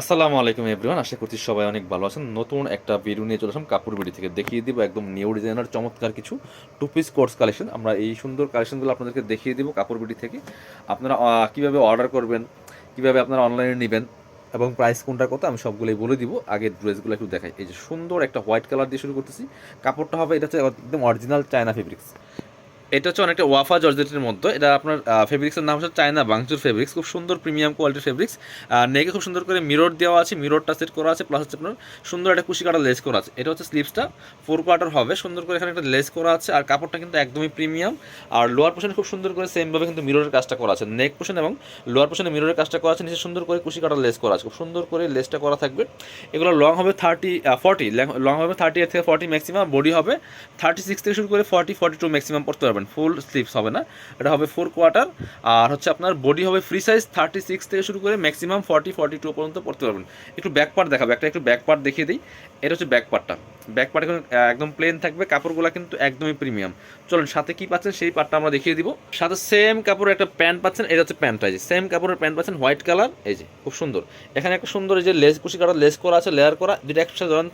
আসসালামু আলাইকুম এভরিওয়ান, আশা করছি সবাই অনেক ভালো আছেন। নতুন একটা ভিডিও নিয়ে চলে আসলাম কাপড় বিড়ি থেকে। দেখিয়ে দিব একদম নিউ ডিজাইনার চমৎকার কিছু টু পিস কোর্স কালেকশন আমরা এই সুন্দর কালেকশনগুলো আপনাদেরকে দেখিয়ে দিব কাপড় বিড়ি থেকে। আপনারা কীভাবে অর্ডার করবেন, কীভাবে আপনারা অনলাইনে নেবেন এবং প্রাইস কোনটা কত, আমি সবগুলোই বলে দিব। আগের ড্রেসগুলো একটু দেখাই। এই যে সুন্দর একটা হোয়াইট কালার দিয়ে শুরু করতেছি। কাপড়টা হবে, এটা হচ্ছে একদম অরিজিনাল চায়না ফেব্রিক্স এটা হচ্ছে অনেকটা ওয়াফা জর্জেটের মধ্যে। এটা আপনার ফেব্রিক্সের নাম হচ্ছে চায়না বাংচুর ফেব্রিক্স খুব সুন্দর প্রিমিয়াম কোয়ালিটির ফেব্রিক্স নেকে খুব সুন্দর করে মিরর দেওয়া আছে মিররটা সেট করা আছে প্লাস হচ্ছে আপনার সুন্দর একটা কুশি কাটা লেস করা আছে। এটা হচ্ছে স্লিপসটা ফোর কোয়ার্টার হবে। সুন্দর করে এখানে একটা লেস করা আছে, আর কাপড়টা কিন্তু একদমই প্রিমিয়াম আর লোয়ার পোর্শনে খুব সুন্দর করে সেমভাবে কিন্তু মিররের কাজটা করা আছে। নেক পোর্শন এবং লোয়ার পোর্শনে মিররের কাজটা করা আছে, নিচে সুন্দর করে কুশি কাটা লেস করা আছে। খুব সুন্দর করে লেসটা করা থাকবে। এগুলো লং হবে থার্টি ফর্টি লং হবে থার্টি এইট থেকে ফর্টি ম্যাক্সিমাম বডি হবে থার্টি সিক্স থেকে শুরু করে ফর্টি ফর্টি টু ম্যাক্সিমাম পড়তে পারবেন ফুল স্লিপস হবে না। এটা হবে ফোর কোয়ার্টার আর হচ্ছে আপনার বডি হবে ফ্রি সাইজ থার্টি সিক্স থেকে শুরু করে ম্যাক্সিমাম ফর্টি ফর্টি টু পর্যন্ত পড়তে পারবেন। একটু ব্যাক পার্ট দেখাবো, একটা একটু ব্যাক পার্ট দেখিয়ে দিই। এটা হচ্ছে ব্যাক পার্টটা ব্যাক পার্ট এখন একদম প্লেন থাকবে, কাপড়গুলো কিন্তু একদমই প্রিমিয়াম চলুন, সাথে কি পাচ্ছেন সেই পার্টটা আমরা দেখিয়ে দিব। সাথে সেম কাপড়ের একটা প্যান্ট পাচ্ছেন, এটা হচ্ছে প্যান্টটা যে সেম কাপড়ের প্যান্ট পাচ্ছেন হোয়াইট কালার এই যে, খুব সুন্দর। এখানে একটা সুন্দর এই যে লেস কুশি কাটা লেস করা আছে লেয়ার করা যেটা একসাথে ধরেন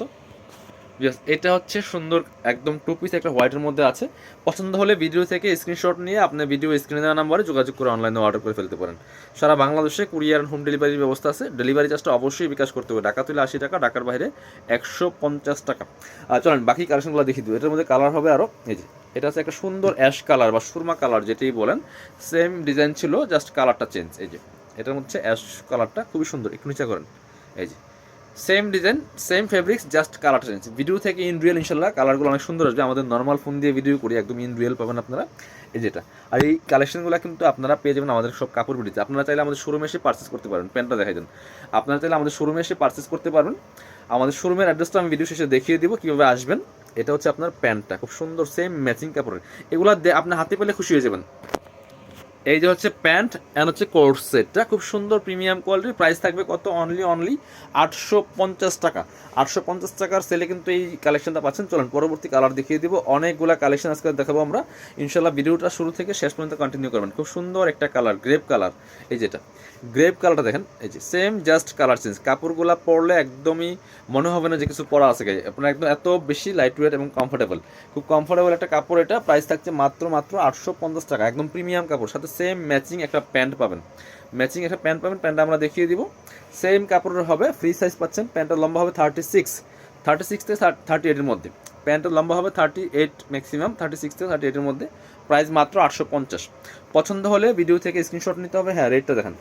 এটা হচ্ছে সুন্দর একদম টু পিস একটা হোয়াইটের মধ্যে আছে। পছন্দ হলে ভিডিও থেকে স্ক্রিনশট নিয়ে আপনি ভিডিও স্ক্রিনে দেওয়া নাম্বারে যোগাযোগ করে অনলাইনে অর্ডার করে ফেলতে পারেন। সারা বাংলাদেশে কুরিয়ার হোম ডেলিভারির ব্যবস্থা আছে। ডেলিভারি চার্জটা অবশ্যই বিকাশ করতে হবে। ঢাকা তুলে আশি টাকা, ঢাকার বাইরে একশো পঞ্চাশ টাকা। আর চলেন, বাকি কালেকশনগুলো দেখিয়ে দেবো এটার মধ্যে কালার হবে আরও এই যে, এটা হচ্ছে একটা সুন্দর অ্যাশ কালার বা সুরমা কালার যেটাই বলেন সেম ডিজাইন ছিল জাস্ট কালারটা চেঞ্জ এই যে। এটার মধ্যে অ্যাশ কালারটা খুবই সুন্দর, একটু নিচে করেন, এই যে। Same design same fabrics just colour change video থেকে ইন রিয়েল ইনশাল্লাহ কালারগুলো অনেক সুন্দর আসবে। আমাদের নর্মাল ফোন দিয়ে ভিডিও করি, একদম ইন রিয়েল পাবেন আপনারা। এই যেটা। আর এই কালেকশনগুলো কিন্তু আপনারা পেয়ে যাবেন আমাদের সব কাপড় বিড়িতে আপনারা চাইলে আমাদের শোরুমে এসে পার্চেস করতে পারবেন প্যান্টটা দেখাই দেন। আপনারা চাইলে আমাদের শোরুমে এসে পার্চেস করতে পারবেন। আমাদের শোরুমের অ্যাড্রেসটা আমি ভিডিও শেষে দেখিয়ে দিব, কীভাবে আসবেন। এটা হচ্ছে আপনার প্যান্টটা খুব সুন্দর সেম ম্যাচিং কাপড়ের। এগুলো দে- আপনি হাতে পেলে খুশি হয়ে যাবেন। এই যে হচ্ছে প্যান্ট অ্যান্ড হচ্ছে কোর্স সেটটা, খুব সুন্দর প্রিমিয়াম কোয়ালিটির। প্রাইস থাকবে কত? অনলি অনলি আটশো পঞ্চাশ টাকা। আটশো পঞ্চাশ টাকার সেলে কিন্তু এই কালেকশনটা পাচ্ছেন। চলুন, পরবর্তী কালার দেখিয়ে দিব। অনেকগুলা কালেকশন আজকে দেখাবো আমরা। ইনশাল্লাহ ভিডিওটা শুরু থেকে শেষ পর্যন্ত কন্টিনিউ করবেন। খুব সুন্দর একটা কালার গ্রেপ কালার এই যেটা। গ্রেপ কালারটা দেখেন। এই যে সেম জাস্ট কালার চেঞ্জ কাপড়গুলা পরলে একদমই মনে হবে না যে কিছু পরা আছে আপনার একদম এত বেশি লাইট ওয়েট এবং কমফোর্টেবল খুব কমফোর্টেবল একটা কাপড় এটা। প্রাইস থাকছে মাত্র মাত্র আটশো পঞ্চাশ টাকা। একদম প্রিমিয়াম কাপড়। সাথে সেম ম্যাচিং একটা প্যান্ট পাবেন। ম্যাচিং একটা প্যান্ট পাবেন প্যান্টটা আমরা দেখিয়ে দিব। সেম কাপড়ের হবে ফ্রি সাইজ পাচ্ছেন প্যান্টের লম্বা হবে থার্টি সিক্স থার্টি সিক্স থেকে থার্টি এইটের মধ্যে প্যান্টের লম্বা হবে thirty eight maximum thirty six থেকে থার্টি এইটের মধ্যে। প্রাইস মাত্র আটশো পঞ্চাশ। পছন্দ হলে ভিডিও থেকে স্ক্রিনশট নিতে হবে। হ্যাঁ রেটটা দেখেন।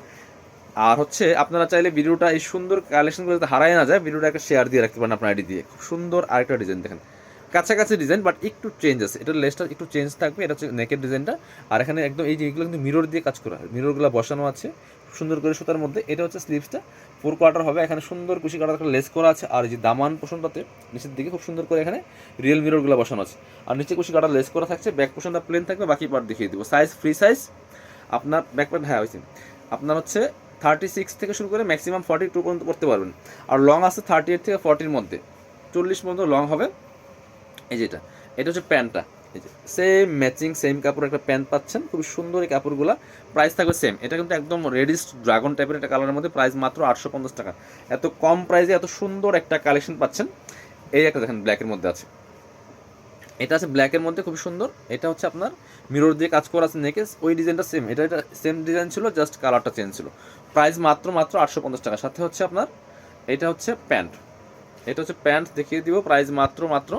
আর হচ্ছে, আপনারা চাইলে ভিডিওটা এই সুন্দর কালেকশনগুলো যাতে হারায় না যায় ভিডিওটা একটা শেয়ার দিয়ে রাখতে পারেন আপনার আইডি দিয়ে। খুব সুন্দর আরেকটা ডিজাইন দেখেন। কাছাকাছি ডিজাইন বাট একটু চেঞ্জ আছে। এটার লেসটা একটু চেঞ্জ থাকবে, এটা হচ্ছে নেকের ডিজাইনটা আর এখানে একদম এই এগুলো কিন্তু মিরর দিয়ে কাজ করা হয়। মিররগুলো বসানো আছে, সুন্দর করে সুতার মধ্যে। এটা হচ্ছে স্লিভসটা ফোর কোয়ার্টার হবে, এখানে সুন্দর কুশি কাটার একটা লেস করা আছে। আর যে দামান পোষণটাতে, নিচের দিকে খুব সুন্দর করে এখানে রিয়েল মিররগুলো বসানো আছে। আর নিচে কুশি কাটার লেস করা থাকছে ব্যাক পোষণটা প্লেন থাকবে, বাকি পার্ট দেখিয়ে দেবো। সাইজ ফ্রি সাইজ আপনার ব্যাক পার্ট হ্যাঁ হয়েছে আপনার হচ্ছে থার্টি সিক্স থেকে শুরু করে ম্যাক্সিমাম ফর্টি টু পর্যন্ত করতে পারবেন। আর লং আছে থার্টি এইট থেকে ফর্টির মধ্যে। চল্লিশ পর্যন্ত লং হবে। এই যেটা, এটা হচ্ছে প্যান্টটা। এই যে সেম ম্যাচিং সেম কাপড় একটা প্যান্ট পাচ্ছেন, খুবই সুন্দর এই কাপড়গুলো। প্রাইস থাকবে সেম এটা কিন্তু একদম রেডিস ড্রাগন টাইপের একটা কালারের মধ্যে প্রাইস মাত্র আটশো পঞ্চাশ টাকা। এত কম প্রাইসে এত সুন্দর একটা কালেকশন পাচ্ছেন। এই একটা দেখেন ব্ল্যাকের মধ্যে আছে। এটা আছে ব্ল্যাকের মধ্যে খুব সুন্দর। এটা হচ্ছে আপনার মিরর দিয়ে কাজ করা আছে নেকেস ওই ডিজাইনটা সেম এটা এটা সেম ডিজাইন ছিল জাস্ট কালারটা চেঞ্জ ছিল। প্রাইস মাত্র মাত্র আটশো পঞ্চাশ টাকা। সাথে হচ্ছে আপনার, এটা হচ্ছে প্যান্ট। এটা হচ্ছে প্যান্ট দেখিয়ে দিব, প্রাইস মাত্র মাত্র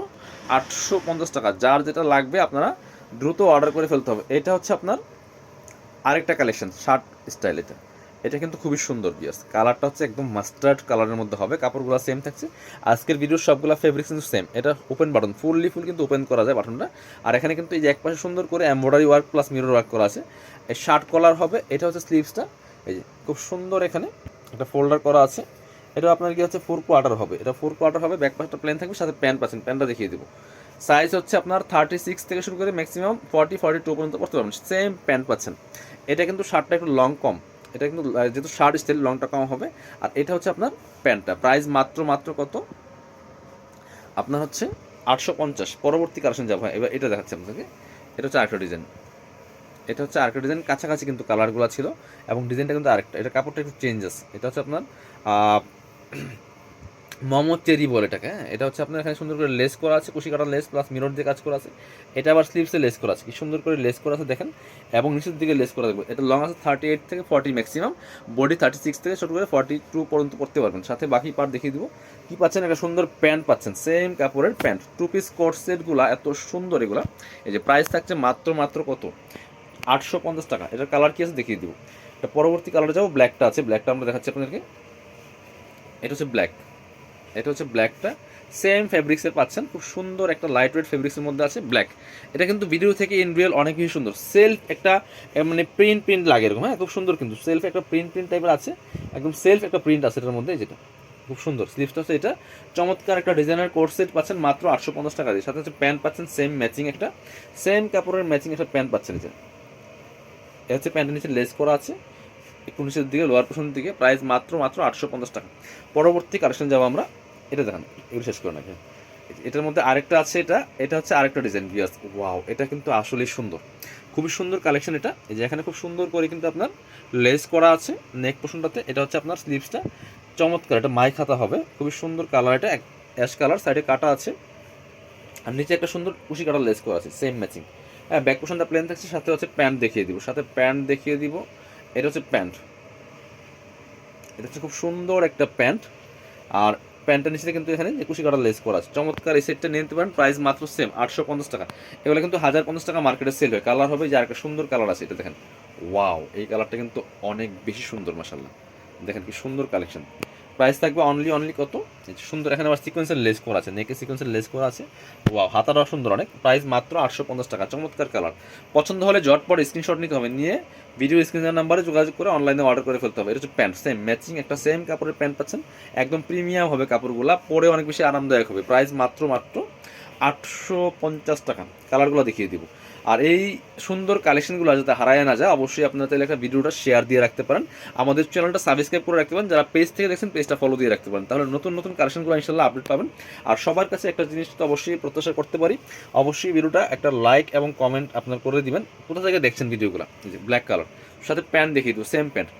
আটশো পঞ্চাশ টাকা। যার যেটা লাগবে আপনারা দ্রুত অর্ডার করে ফেলতে হবে। এটা হচ্ছে আপনার আরেকটা কালেকশন, শার্ট স্টাইল এটা। এটা কিন্তু খুবই সুন্দর বিয়াস কালারটা হচ্ছে একদম মাস্টার্ড কালারের মধ্যে হবে, কাপড়গুলো সেম থাকছে। আজকের ভিডিওর সবগুলো ফেব্রিক্স কিন্তু সেম এটা ওপেন বাটন ফুললি ফুল কিন্তু ওপেন করা যায় বাটনটা আর এখানে কিন্তু এই যে একপাশে সুন্দর করে embroidery work plus mirror work করা আছে। এই শার্ট কলার হবে, এটা হচ্ছে স্লিভসটা এই যে, খুব সুন্দর এখানে একটা ফোল্ডার করা আছে। এটা আপনার কি হচ্ছে ফোর কোয়ার্টার হবে। এটা ফোর কোয়ার্টার হবে ব্যাক পাশটা প্লেন থাকবে, সাথে প্যান্ট পাচ্ছেন প্যান্টটা দেখিয়ে দেবো। সাইজ হচ্ছে আপনার থার্টি সিক্স থেকে শুরু করে ম্যাক্সিমাম ফর্টি ফর্টি টু পর্যন্ত পড়তে পারবেন। সেম প্যান্ট পাচ্ছেন। এটা কিন্তু শার্টটা একটু লং কম। এটা কিন্তু যেহেতু শার্ট স্টাইল লংটা কম হবে, আর এটা হচ্ছে আপনার প্যান্টটা প্রাইস মাত্র মাত্র কত? আপনার হচ্ছে আটশো পঞ্চাশ। পরবর্তী কালেকশন যাব এবার এটা দেখাচ্ছি আপনাকে। এটা হচ্ছে আরেকটা ডিজাইন এটা হচ্ছে আরেকটা ডিজাইন কাছাকাছি কিন্তু কালারগুলো ছিল, এবং ডিজাইনটা কিন্তু আরেকটা। এটা কাপড়টা একটু চেঞ্জ আছে। এটা হচ্ছে আপনার মোমো চেরি বলে এটাকে হ্যাঁ? এটা হচ্ছে আপনার এখানে সুন্দর করে লেস করা আছে কুশি কাটা লেস প্লাস মিরর দিয়ে কাজ করা আছে। এটা আবার স্লিভসে লেস করা আছে। কি সুন্দর করে লেস করা আছে দেখেন। এবং নিচের দিকে লেস করা থাকবে। এটা লং আছে থার্টি এইট থেকে forty maximum body thirty six থেকে ছোটো করে ফর্টি টু পর্যন্ত পড়তে পারবেন। সাথে বাকি পার্ট দেখিয়ে দিব। কি পাচ্ছেন? একটা সুন্দর প্যান্ট পাচ্ছেন। সেম কাপড়ের প্যান্ট টু পিস কোট সেটগুলো এত সুন্দর এগুলা। এই যে প্রাইস থাকছে মাত্র মাত্র কত? আটশো পঞ্চাশ টাকা। এটার কালার কি আছে দেখিয়ে দিব। এটা পরবর্তী কালারে যাব। ব্ল্যাকটা আছে। ব্ল্যাকটা আমরা দেখাচ্ছি আপনাদেরকে। এটা হচ্ছে ব্ল্যাক এটা হচ্ছে ব্ল্যাকটা সেম ফেব্রিক্সের পাচ্ছেন। খুব সুন্দর একটা লাইট ওয়েট ফেব্রিক্সের মধ্যে আছে ব্ল্যাক এটা কিন্তু ভিডিও থেকে ইন রিয়েল অনেক বেশি সুন্দর। সেলফ একটা মানে প্রিন্ট প্রিন্ট লাগে এরকম হ্যাঁ? খুব সুন্দর কিন্তু। সেলফ একটা প্রিন্ট প্রিন্ট টাইপের আছে। একদম সেলফ একটা প্রিন্ট আছে এটার মধ্যে যেটা। খুব সুন্দর। স্লিভসটা হচ্ছে এটা। চমৎকার একটা ডিজাইনার কোর্স সেট পাচ্ছেন মাত্র আটশো পঞ্চাশ টাকা দিয়ে। সাথে হচ্ছে প্যান্ট পাচ্ছেন সেম ম্যাচিং একটা। সেম কাপড়ের ম্যাচিং একটা প্যান্ট পাচ্ছেন এটা হচ্ছে প্যান্টের নিচে লেস করা আছে। একটু নিচের দিকে, লোয়ার পোর্শনের দিকে প্রাইস মাত্র মাত্র আটশো পঞ্চাশ টাকা। পরবর্তী কালেকশন যাব আমরা, এটা দেখান, এগুলো শেষ করে নাকি? এটার মধ্যে আরেকটা আছে এটা এটা হচ্ছে আরেকটা ডিজাইন বিয়াস ওয়াও এটা কিন্তু আসলেই সুন্দর। খুবই সুন্দর কালেকশন এটা, এই যে এখানে খুব সুন্দর করে কিন্তু আপনার লেস করা আছে নেক পোর্শনটাতে এটা হচ্ছে আপনার স্লিভসটা চমৎকার, এটা মাই খাতা হবে, খুবই সুন্দর কালার এটা অ্যাশ কালার সাইডে কাটা আছে, আর নিচে একটা সুন্দর কুশি কাটার লেস করা আছে সেম ম্যাচিং হ্যাঁ ব্যাক পোর্শনটা প্লেন থাকছে, সাথে হচ্ছে প্যান্ট দেখিয়ে দিব, সাথে প্যান্ট দেখিয়ে দিব এটা হচ্ছে প্যান্ট। এটা হচ্ছে খুব সুন্দর একটা প্যান্ট। আর প্যান্টের নিচে কিন্তু এখানে একুশি কাটা লেস করা আছে। চমৎকার এই সেটটা নিয়ে নিতে পারেন প্রাইস মাত্র সেম আটশো পঞ্চাশ টাকা। এগুলো কিন্তু হাজার পঞ্চাশ টাকা মার্কেটে সেল হয়। কালার হবে যে একটা সুন্দর কালার আছে এটা দেখেন। ওয়াও এই কালারটা কিন্তু অনেক বেশি সুন্দর মাসাল্লাহ দেখেন কি সুন্দর কালেকশন প্রাইস থাকবে অনলি অনলি কত? সুন্দর, এখানে আবার সিকোয়েন্সের লেস করা আছে। নেকে সিকোয়েন্সের লেস করা আছে। ওয়াও হাতাটাও সুন্দর অনেক। প্রাইস মাত্র আটশো পঞ্চাশ টাকা। চমৎকার কালার পছন্দ হলে জটপট স্ক্রিনশট নিতে হবে। নিয়ে ভিডিও স্ক্রিনের নাম্বারে যোগাযোগ করে অনলাইনে অর্ডার করে ফেলতে হবে। এটা হচ্ছে প্যান্ট সেম ম্যাচিং একটা সেম কাপড়ের প্যান্ট পাচ্ছেন। একদম প্রিমিয়াম হবে কাপড়গুলো। পরে অনেক বেশি আরামদায়ক হবে। প্রাইস মাত্র মাত্র আটশো পঞ্চাশ টাকা। কালারগুলো দেখিয়ে দিব। আর এই সুন্দর কালেকশনগুলো যাতে হারায় না যায়, অবশ্যই আপনারা তাহলে একটা ভিডিওটা শেয়ার দিয়ে রাখতে পারেন। আমাদের চ্যানেলটা সাবস্ক্রাইব করে রাখতে পারেন। যারা পেজ থেকে দেখছেন পেজটা ফলো দিয়ে রাখতে পারেন। তাহলে নতুন নতুন কালেকশনগুলো ইনশাল্লাহ আপডেট পাবেন। আর সবার কাছে একটা জিনিস তো অবশ্যই প্রত্যাশা করতে পারি, অবশ্যই ভিডিওটা একটা লাইক এবং কমেন্ট আপনার করে দিবেন। কোথা থেকে দেখছেন ভিডিওগুলো? যে ব্ল্যাক কালার সাথে প্যান্ট দেখিয়ে দেবো সেম প্যান্ট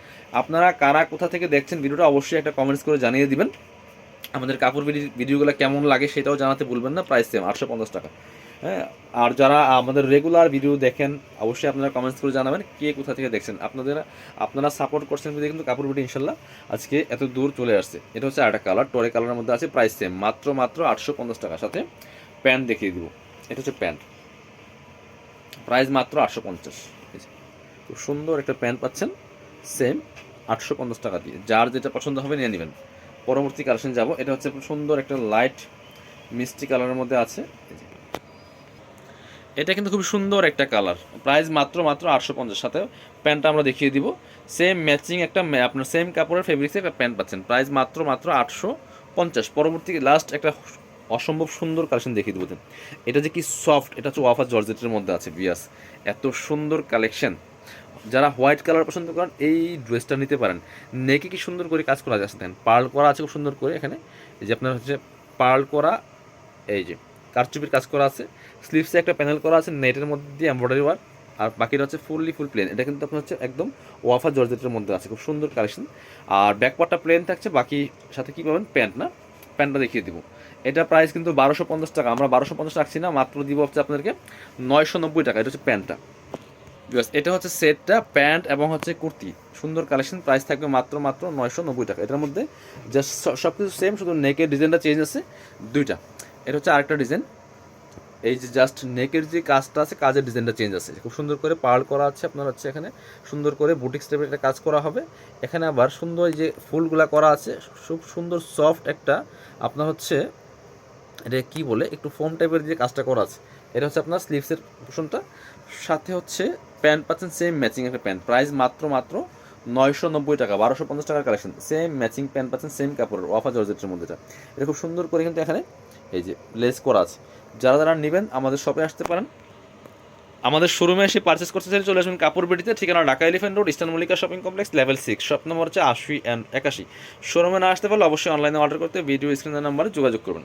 আপনারা কারা কোথা থেকে দেখছেন ভিডিওটা অবশ্যই একটা কমেন্টস করে জানিয়ে দিবেন। আমাদের কাপড় ভিডি- ভিডিওগুলো কেমন লাগে সেটাও জানাতে ভুলবেন না প্রাইস সেম আটশো পঞ্চাশ টাকা। হ্যাঁ আর যারা আমাদের রেগুলার ভিডিও দেখেন, অবশ্যই আপনারা কমেন্টস করে জানাবেন কে কোথা থেকে দেখছেন। আপনাদের, আপনারা সাপোর্ট করছেন বলে কিন্তু কাপড় ভিডিও ইনশাল্লাহ, আজকে এত দূর চলে আসছে। এটা হচ্ছে আরেকটা কালার টরে কালারের মধ্যে আছে প্রাইস সেম মাত্র মাত্র আটশো পঞ্চাশ টাকার সাথে প্যান্ট দেখিয়ে দিব। এটা হচ্ছে প্যান্ট প্রাইস মাত্র আটশো পঞ্চাশ। খুব সুন্দর একটা প্যান্ট পাচ্ছেন সেম আটশো পঞ্চাশ টাকা দিয়ে। যার যেটা পছন্দ হবে নিয়ে নেবেন। পরবর্তী কালেকশন যাব। এটা হচ্ছে সুন্দর একটা লাইট মিষ্টি কালারের মধ্যে আছে। এটা কিন্তু খুব সুন্দর একটা কালার। প্রাইস মাত্র মাত্র আটশো পঞ্চাশ। সাথে প্যান্টটা আমরা দেখিয়ে দিব। সেম ম্যাচিং একটা আপনার সেম কাপড়ের ফেব্রিক্সে একটা প্যান্ট পাচ্ছেন। প্রাইস মাত্র মাত্র আটশো পঞ্চাশ। পরবর্তী লাস্ট একটা অসম্ভব সুন্দর কালেকশন দেখিয়ে দেবো। এটা যে কি সফট এটা হচ্ছে ওয়াফা জর্জেটের মধ্যে আছে বিয়াস এত সুন্দর কালেকশন। যারা হোয়াইট কালার পছন্দ করেন, এই ড্রেসটা নিতে পারেন। নেকে কি সুন্দর করে কাজ করা যাচ্ছে দেখেন, পার্ল করা আছে খুব সুন্দর করে এখানে। এই যে আপনার হচ্ছে পার্ল করা, এই যে কারচুপির কাজ করা আছে। স্লিভসে একটা প্যানেল করা আছে, নেটের মধ্যে দিয়ে এমব্রয়ডারি ওয়ার্ক আর বাকিটা হচ্ছে ফুললি ফুল প্লেন এটা কিন্তু আপনার হচ্ছে একদম ওয়াফা জর্জেটের মধ্যে আছে, খুব সুন্দর কালেকশন আর ব্যাকপার্টটা প্লেন থাকছে, বাকি সাথে কী পাবেন? প্যান্ট না? প্যান্টটা দেখিয়ে দিব। এটা প্রাইস কিন্তু বারোশো পঞ্চাশ টাকা। আমরা বারোশো পঞ্চাশ রাখছি না, মাত্র দিব হচ্ছে আপনাদেরকে নয়শো নব্বই টাকা। এটা হচ্ছে প্যান্টটা। Yes, এটা হচ্ছে সেটটা প্যান্ট এবং হচ্ছে কুর্তি। সুন্দর কালেকশন প্রাইস থাকবে মাত্র মাত্র নয়শো নব্বই টাকা। এটার মধ্যে জাস্ট সব কিছু সেম শুধু নেকের ডিজাইনটা চেঞ্জ আছে দুইটা। এটা হচ্ছে আরেকটা ডিজাইন এই যে জাস্ট নেকের যে কাজটা আছে কাজের ডিজাইনটা চেঞ্জ আছে। খুব সুন্দর করে পার্ল করা আছে আপনার হচ্ছে এখানে। সুন্দর করে বুটিক স্টেপের একটা কাজ করা হবে। এখানে আবার সুন্দর যে ফুলগুলা করা আছে খুব সুন্দর সফট একটা আপনার হচ্ছে এটা কি বলে? একটু ফোম টাইপের যে কাজটা করা আছে। এটা হচ্ছে আপনার স্লিভসের পোষণটা সাথে হচ্ছে প্যান্ট পাচ্ছেন সেম ম্যাচিং একটা প্যান্ট। প্রাইস মাত্র মাত্র নয়শো নব্বই টাকা, বারোশো পঞ্চাশ টাকার কালেকশন সেম ম্যাচিং প্যান্ট পাচ্ছেন সেম কাপড়ের ওয়াফা জর্জেটের মধ্যে এটা। এটা খুব সুন্দর করে কিন্তু এখানে এই যে লেস করা আছে। যারা যারা নেবেন, আমাদের শপে আসতে পারেন। আমাদের শোরুমে এসে পার্চেস করতে চাইলে চলে আসবেন কাপড় বেটিতে, ঠিকানা Dhaka Elephant Road Eastern Mallika shopping complex level six shop number হচ্ছে আশি অ্যান্ড একাশি। শোরুমে না আসতে পারলে অবশ্যই অনলাইনে অর্ডার করতে ভিডিও স্ক্রিনের নাম্বারে যোগাযোগ করবেন।